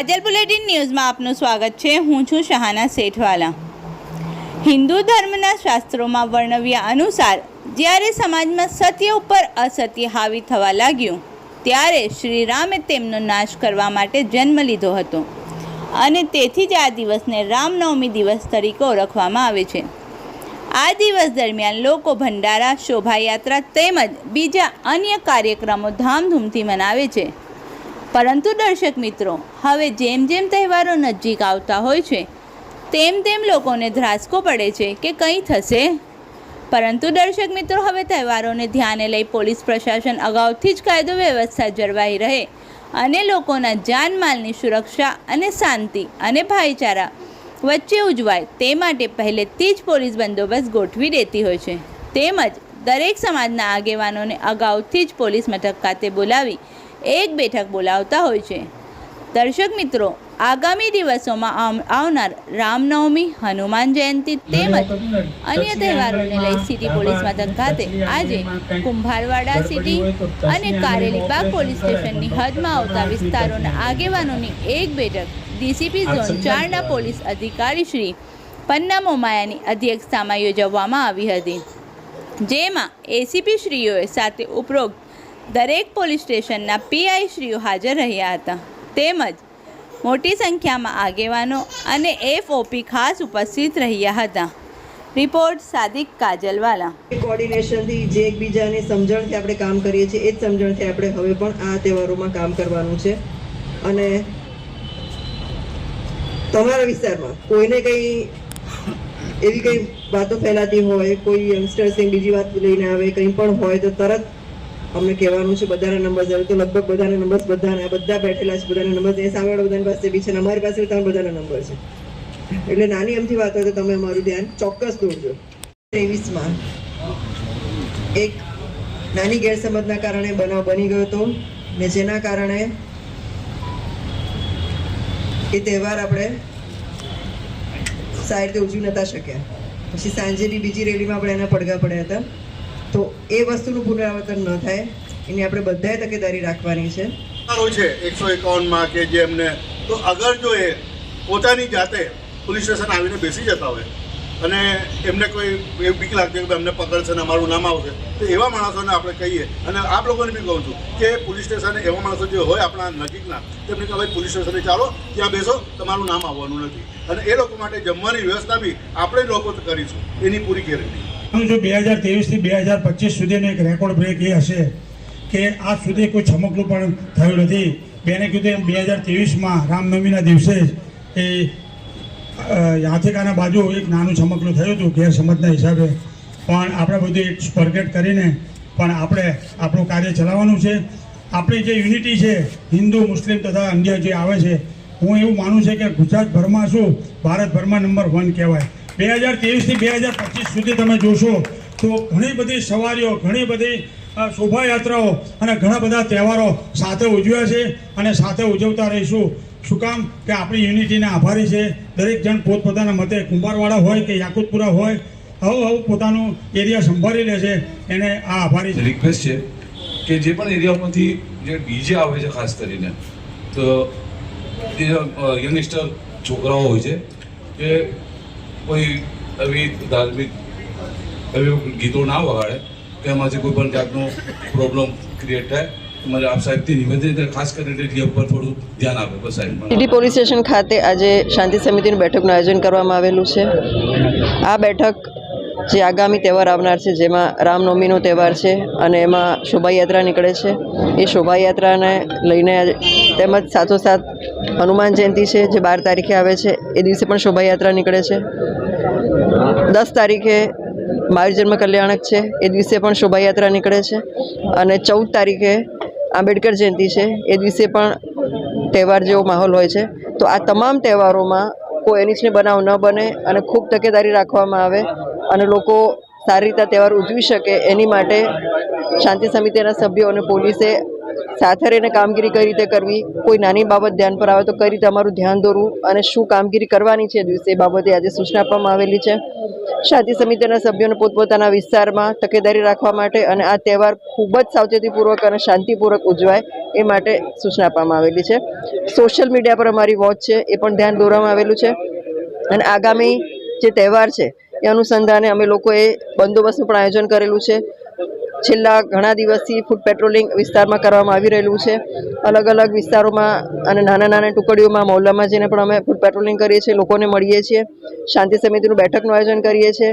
કાજલ bulletin ન્યૂઝમાં આપનું સ્વાગત છે હું છું શહાના શેઠવાલા હિન્દુ ધર્મના શાસ્ત્રોમાં વર્ણવ્યા અનુસાર જ્યારે સમાજમાં સત્ય ઉપર અસત્ય હાવી થવા લાગ્યું ત્યારે શ્રી રામે તેમનો નાશ કરવા માટે જન્મ લીધો હતો અને તેથી જ આ દિવસને રામનવમી દિવસ તરીકે ઓળખવામાં આવે છે આ દિવસ દરમિયાન લોકો ભંડારા શોભાયાત્રા તેમજ બીજા અન્ય કાર્યક્રમો ધામધૂમથી મનાવે છે પરંતુ દર્શક મિત્રો, હવે જેમ જેમ તહેવારો નજીક આવતા હોય છે, તેમ તેમ લોકોને ધ્રાસકો પડે છે કે કંઈ થશે. પરંતુ દર્શક મિત્રો, હવે તહેવારોને ધ્યાને લઈ પોલીસ પ્રશાસન અગાઉથી જ કાયદો વ્યવસ્થા જળવાઈ રહે અને લોકોના જાનમાલની સુરક્ષા અને શાંતિ અને ભાઈચારા વચ્ચે ઉજવાય તે માટે પહેલેથી જ પોલીસ બંદોબસ્ત ગોઠવી દેતી હોય છે. તેમજ દરેક સમાજના આગેવાનોને અગાઉથી જ પોલીસ મથક ખાતે બોલાવી એક બેઠક બોલાવતા હોય છે. દર્શક મિત્રો આગામી દિવસોમાં આવનાર રામનવમી હનુમાન જયંતિ તેમજ અન્ય તહેવારોને લઈ સિટી પોલીસ મથક ખાતે આજે કુંભારવાડા સિટી અને કારેલીબાગ પોલીસ સ્ટેશનની હદમાં આવતા વિસ્તારોના આગેવાનોની એક બેઠક ડીસીપી ઝોન ચારના પોલીસ અધિકારી શ્રી પન્ના મોમાયાની અધ્યક્ષતામાં યોજવામાં આવી હતી. જેમાં એસીપી શ્રીઓએ સાથે ઉપરોક્ત દરેક પોલીસ સ્ટેશનના પીઆઈ શ્રીઓ હાજર રહ્યા હતા. તેમજ મોટી સંખ્યામાં આગેવાનો અને એફઓપી ખાસ ઉપસ્થિત રહ્યા હતા. રિપોર્ટ સાદિક કાજલવાલા. કોર્ડિનેશનથી જે એકબીજાની સમજણથી આપણે કામ કરીએ છીએ, એ જ સમજણથી આપણે હવે પણ આ તહેવારોમાં કામ કરવાનું છે. અને તમારા વિસ્તારમાં કોઈને કંઈ એવી કંઈ વાતો ફેલાતી હોય, કોઈ યંગસ્ટર્સ બીજી વાત લઈને આવે, કંઈ પણ હોય તો તરત અમને કહેવાનું છે, બધાના નંબર જરૂર તો લગભગ બધાના નંબર બધાના, બધા બેઠેલા છે, બધાના નંબર એ સામેવાળા બધાની પાસે બી છે અમારી પાસે તમારા બધાના નંબર છે. એટલે નાની એમથી વાત હોય તો તમે અમારું ધ્યાન ચોક્કસ દોરજો. ત્રેવીસમાં એક નાની ગેરસમજના કારણે બનાવ બની ગયો હતો ને જેના કારણે એ તહેવાર આપણે સારી રીતે ઉજવી નતા શક્યા. પછી સાંજેની બીજી રેલીમાં આપણે એના પડઘા પડ્યા હતા. તો એ વસ્તુનું પુનરાવર્તન ન થાય, એની આપણે બધાએ તકેદારી રાખવાની છે. છે, એકસો એકાવનમાં કે જે એમને, તો અગર જો એ પોતાની જાતે પોલીસ સ્ટેશન આવીને બેસી જતા હોય, અને એમને કોઈ એવું બીક લાગતી કે અમને પકડશે ને અમારું નામ આવશે, તો એવા માણસોને આપણે કહીએ, અને આપ લોકોને બી કહું છું કે પોલીસ સ્ટેશને એવા માણસો જે હોય આપણા નજીકના તેમને કહે ભાઈ પોલીસ સ્ટેશને ચાલો, ત્યાં બેસો, તમારું નામ આવવાનું નથી. અને એ લોકો માટે જમવાની વ્યવસ્થા બી આપણે લોકો કરીશું, એની પૂરી ગેરંટી. જો બે હજાર ત્રેવીસથી બે હજાર પચીસ સુધીનો એક રેકોર્ડ બ્રેક એ હશે કે આજ સુધી કોઈ છમકલું પણ થયું નથી. બેને કીધું એમ બે હજાર ત્રેવીસમાં રામનવમીના દિવસે એ યાથિકાના બાજુ એક નાનું છમકલું થયું હતું ગેરસમજના હિસાબે. પણ આપણે બધું એક સ્પર્ગેટ કરીને પણ આપણે આપણું કાર્ય ચલાવવાનું છે. આપણી જે યુનિટી છે, હિન્દુ, મુસ્લિમ તથા અન્ય જે આવે છે, હું એવું માનું છું કે ગુજરાતભરમાં શું, ભારતભરમાં નંબર વન કહેવાય. બે હજાર ત્રેવીસથી બે હજાર પચીસ સુધી તમે જોશો, તો ઘણી બધી સવારીઓ, ઘણી બધી શોભાયાત્રાઓ અને ઘણા બધા તહેવારો સાથે ઉજવ્યા છે અને સાથે ઉજવતા રહીશું. શું કામ? કે આપણી યુનિટીને આભારી છે. દરેક જણ પોતપોતાના મતે કુંભારવાળા હોય કે યાકુતપુરા હોય, હવું હવું પોતાનું એરિયા સંભાળી લે છે. એને આ આભારી છે. રિક્વેસ્ટ છે કે જે પણ એરિયામાંથી જે ડીજે આવે છે, ખાસ કરીને, તો યંગસ્ટર છોકરાઓ હોય છે, કે કોઈ એવી ધાર્મિક, એવી ગીતો ના વગાડે કે એમાંથી કોઈ પણ જાતનો પ્રોબ્લેમ ક્રિએટ થાય. પોલીસ સ્ટેશન ખાતે આજે શાંતિ સમિતિની બેઠકનું આયોજન કરવામાં આવેલું છે. આ બેઠક જે આગામી તહેવાર આવનાર છે, જેમાં રામનવમીનો તહેવાર છે અને એમાં શોભાયાત્રા નીકળે છે, એ શોભાયાત્રાને લઈને તેમજ સાથોસાથ હનુમાન જયંતિ છે, જે બાર તારીખે આવે છે, એ દિવસે પણ શોભાયાત્રા નીકળે છે. દસ તારીખે મારી જન્મ કલ્યાણક છે, એ દિવસે પણ શોભાયાત્રા નીકળે છે. અને ચૌદ તારીખે આંબેડકર જયંતિ છે, એ દિવસે પણ તહેવાર જેવો માહોલ હોય છે. તો આ તમામ તહેવારોમાં કોઈ એનિચને બનાવ ન બને અને ખૂબ તકેદારી રાખવામાં આવે અને લોકો સારી રીતે તહેવાર ઉજવી શકે એની માટે શાંતિ સમિતિના સભ્યો અને પોલીસે સાથે રહીને કામગીરી કઈ રીતે કરવી? કોઈ નાની બાબત ધ્યાન પર આવે તો કઈ રીતે અમારું ધ્યાન દોરવું? અને શું કામગીરી કરવાની છે દિવસે એ બાબતે આજે સૂચના આપવામાં આવેલી છે. શાંતિ સમિતિના સભ્યોને પોતપોતાના વિસ્તારમાં તકેદારી રાખવા માટે અને આ તહેવાર ખૂબ જ સાવચેતીપૂર્વક અને શાંતિપૂર્વક ઉજવાય એ માટે સૂચના આપવામાં આવેલી છે. સોશિયલ મીડિયા પર અમારી વોચ છે, એ પણ ધ્યાન દોરવામાં આવેલું છે. અને આગામી જે તહેવાર છે, એ અનુસંધાને અમે લોકોએ બંદોબસ્તનું પણ આયોજન કરેલું છે. છેલ્લા ઘણા દિવસથી ફૂડ પેટ્રોલિંગ વિસ્તારમાં કરવામાં આવી રહેલું છે. અલગ અલગ વિસ્તારોમાં અને નાના નાના ટુકડીઓમાં મહોલ્લામાં જઈને પણ અમે ફૂડ પેટ્રોલિંગ કરીએ છીએ, લોકોને મળીએ છીએ, શાંતિ સમિતિનું બેઠકનું આયોજન કરીએ છીએ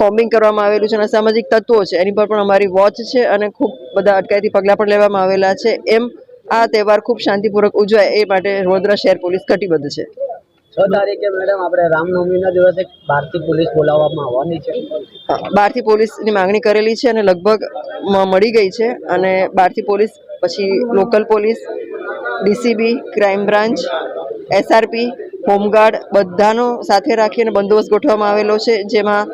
કોમ્બિંગ કરવામાં આવેલું છે અને સામાજિક તત્વો છે, એની પર પણ અમારી વોચ છે અને ખૂબ બધા અટકાયતી પગલાં પણ લેવામાં આવેલા છે. એમ આ તહેવાર ખૂબ શાંતિપૂર્વક ઉજવાય એ માટે વડોદરા શહેર પોલીસ કટિબદ્ધ છે. છ તારીખે મેડમ આપણે રામનવમીના દિવસે બહારથી પોલીસ બોલાવવામાં આવવાની છે. બહારથી પોલીસની માંગણી કરેલી છે અને લગભગ મળી ગઈ છે અને બહારથી પોલીસ, પછી local police, DCB, crime branch, SRP, home guard બધાનો સાથે રાખીને બંદોબસ્ત ગોઠવવામાં આવેલો છે, જેમાં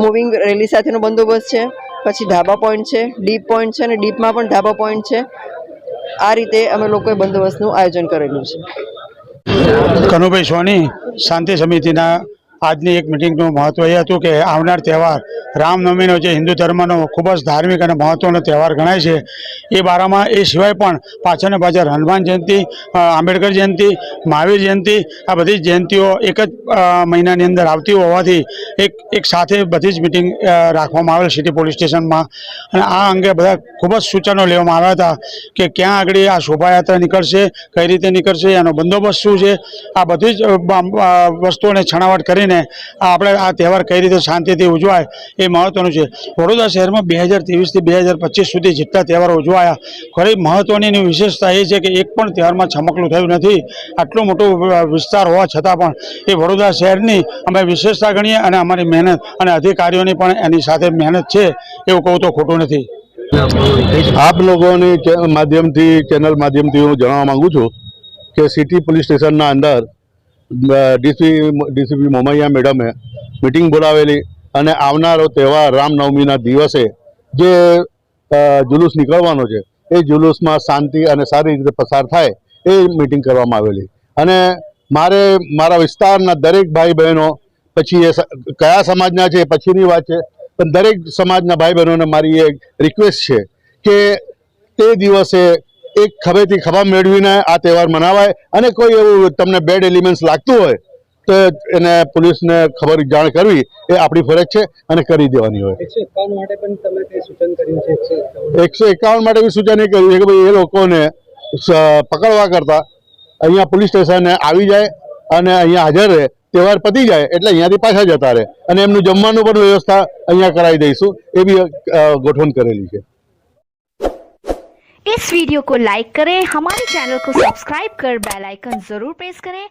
મૂવિંગ રેલી સાથેનો બંદોબસ્ત છે, પછી ધાબા પોઈન્ટ છે, ડીપ પોઈન્ટ છે અને ડીપમાં પણ ધાબા પોઈન્ટ છે. આ રીતે અમે લોકોએ બંદોબસ્તનું આયોજન કરેલું છે. કનુભાઈ સોની, શાંતિ સમિતિના આજની એક મિટિંગનું મહત્વ એ હતું કે આવનાર તહેવાર રામનવમીનો જે હિન્દુ ધર્મનો ખૂબ જ ધાર્મિક અને મહત્વનો તહેવાર ગણાય છે. એ બારામાં એ સિવાય પણ પાછળને પાછળ હનુમાન જયંતિ આંબેડકર જયંતિ, મહાવીર જયંતિ, આ બધી જયંતિઓ એક જ મહિનાની અંદર આવતી હોવાથી એક એક સાથે બધી જ મિટિંગ રાખવામાં આવેલ સિટી પોલીસ સ્ટેશનમાં અને આ અંગે બધા ખૂબ જ સૂચનો લેવામાં આવ્યા હતા કે ક્યાં આગળ આ શોભાયાત્રા નીકળશે, કઈ રીતે નીકળશે, એનો બંદોબસ્ત શું છે? આ બધી જ વસ્તુઓને છણાવટ કરીને આપણે આ તહેવાર કઈ રીતે શાંતિથી ઉજવાય એ મહત્વનું છે. વડોદરા શહેરમાં બે હજાર ત્રેવીસથી બે હજાર પચીસ સુધી જેટલા તહેવારો ઉજવાયા, ખરી મહત્વની વિશેષતા એ છે કે એક પણ તહેવારમાં છમકલું થયું નથી. આટલું મોટું વિસ્તાર હોવા છતાં પણ એ વડોદરા શહેરની અમે વિશેષતા ગણીએ અને અમારી મહેનત અને અધિકારીઓની પણ એની સાથે મહેનત છે, એવું કહું તો ખોટું નથી. આપ લોકોની માધ્યમથી ચેનલ માધ્યમથી હું જણાવવા માંગુ છું કે સિટી પોલીસ સ્ટેશનના અંદર ડીસી, ડીસીપી મોમૈયા મેડમે મિટિંગ બોલાવેલી અને આવનારો તહેવાર રામનવમીના દિવસે જે જુલુસ નીકળવાનો છે, એ જુલુસમાં શાંતિ અને સારી રીતે પસાર થાય એ મિટિંગ કરવામાં આવેલી. અને મારે, મારા વિસ્તારના દરેક ભાઈ બહેનો પછી એ કયા સમાજના છે એ પછીની વાત છે. પણ દરેક સમાજના ભાઈ બહેનોને મારી એક રિક્વેસ્ટ છે કે તે દિવસે એક ખભેથી ખભા મેળવીને આ તહેવાર મનાવાય અને કોઈ એવું તમને બેડ એલિમેન્ટ્સ લાગતું હોય તો એને પોલીસને ખબર જાણ કરવી એ આપણી ફરજ છે અને કરી દેવાની હોય. એકસો એકાવન માટે એકસો એકાવન? બી સૂચન એ કર્યું છે કે ભાઈ એ લોકોને પકડવા કરતાં અહીંયા પોલીસ સ્ટેશને આવી જાય અને અહીંયા હાજર રહે તહેવાર પતી જાય એટલે અહીંયાથી પાછા જતા રહે અને એમનું જમવાનું પણ વ્યવસ્થા અહીંયા કરાવી દઈશું એ બી અ, ગોઠવણ કરેલી છે इस वीडियो को लाइक करें हमारे चैनल को सब्सक्राइब कर बेल आइकन जरूर प्रेस करें